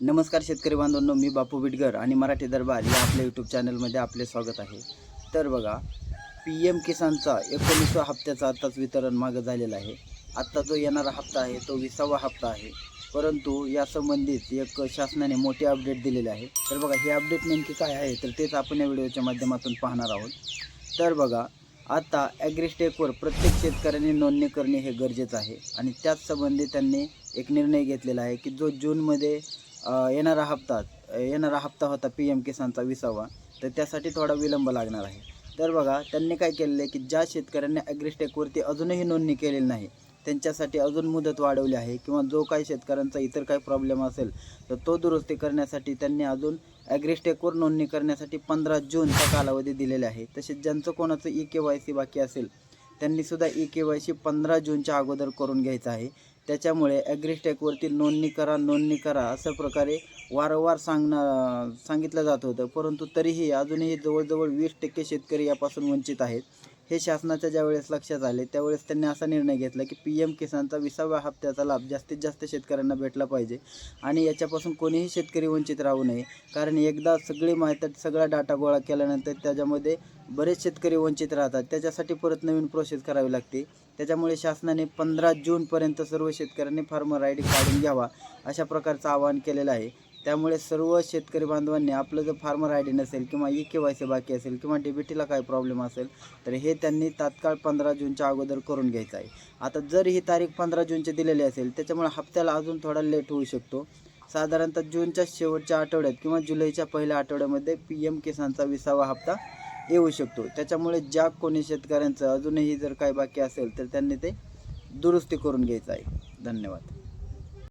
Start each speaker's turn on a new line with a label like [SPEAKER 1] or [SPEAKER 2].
[SPEAKER 1] नमस्कार शेतकरी बांधवांनो मी बापू बिटगर आणि मराठी दरबार या आपल्या यूट्यूब चॅनलमध्ये आपले स्वागत आहे. तर बघा पी एम किसानचा एकोणीसवा हप्त्याचा आत्ताच वितरण मागं झालेला आहे. आत्ता जो येणारा हप्ता आहे तो विसावा हप्ता आहे. परंतु यासंबंधित एक शासनाने मोठी अपडेट दिलेले आहे. तर बघा हे अपडेट नेमकी काय आहे तर तेच आपण या व्हिडिओच्या माध्यमातून पाहणार आहोत. तर बघा आता ॲग्रिस्टेकवर प्रत्येक शेतकऱ्याने नोंदणी करणे हे गरजेचं आहे. आणि त्याच संबंधी त्यांनी एक निर्णय घेतलेला आहे की जो जूनमध्ये येणारा हप्ता येणारा हप्ता होता पी एम किसानचा विसावा तर त्यासाठी थोडा विलंब लागणार आहे. तर बघा त्यांनी काय केलेलं आहे की ज्या शेतकऱ्यांनी ॲग्रिस्टेकवरती अजूनही नोंदणी केलेली नाही त्यांच्यासाठी अजून मुदत वाढवली आहे किंवा जो काही शेतकऱ्यांचा इतर काही प्रॉब्लेम असेल तर तो दुरुस्ती करण्यासाठी त्यांनी अजून ॲग्रिस्टेकवर नोंदणी करण्यासाठी पंधरा जूनचा कालावधी दिलेला आहे. तसेच ज्यांचं कोणाचं ई के वाय सी बाकी असेल त्यांनीसुद्धा ई के वाय सी पंधरा जूनच्या अगोदर करून घ्यायचं आहे. त्याच्यामुळे ॲग्रिस्टेकवरती नोंदणी करा नोंदणी करा असं प्रकारे वारंवार सांगणं सांगितलं जात होतं. परंतु तरीही अजूनही जवळजवळ वीस टक्के शेतकरी यापासून वंचित आहेत. हे शासनाच्या ज्यावेळेस लक्षात आले त्यावेळेस त्यांनी असा निर्णय घेतला की पी एम किसानचा विसाव्या हप्त्याचा लाभ जास्तीत जास्त शेतकऱ्यांना भेटला पाहिजे आणि याच्यापासून कोणीही शेतकरी वंचित राहू नये. कारण एकदा सगळी माहिती सगळा डाटा गोळा केल्यानंतर त्याच्यामध्ये बरेच शेतकरी वंचित राहतात. त्याच्यासाठी परत नवीन प्रोसेस करावी लागते. त्याच्यामुळे शासनाने पंधरा जूनपर्यंत सर्व शेतकऱ्यांनी फार्मर आय डी काढून घ्यावा अशा प्रकारचं आवाहन केलेलं आहे. त्यामुळे सर्व शेतकरी बांधवांनी आपलं जर फार्मर आय डी नसेल किंवा ई के वाय सी बाकी असेल किंवा डी बी टीला काही प्रॉब्लेम असेल तर हे त्यांनी तात्काळ पंधरा जूनच्या अगोदर करून घ्यायचं आहे. आता जर ही तारीख पंधरा जूनची दिलेली असेल त्याच्यामुळे हप्त्याला अजून थोडा लेट होऊ शकतो. साधारणतः जूनच्या शेवटच्या आठवड्यात किंवा जुलैच्या पहिल्या आठवड्यामध्ये पी एम किसानचा विसावा हप्ता येऊ शकतो. त्याच्यामुळे ज्या कोणी शेतकऱ्यांचं अजूनही जर काही बाकी असेल तर त्यांनी ते दुरुस्ती करून घ्यायचं आहे. धन्यवाद.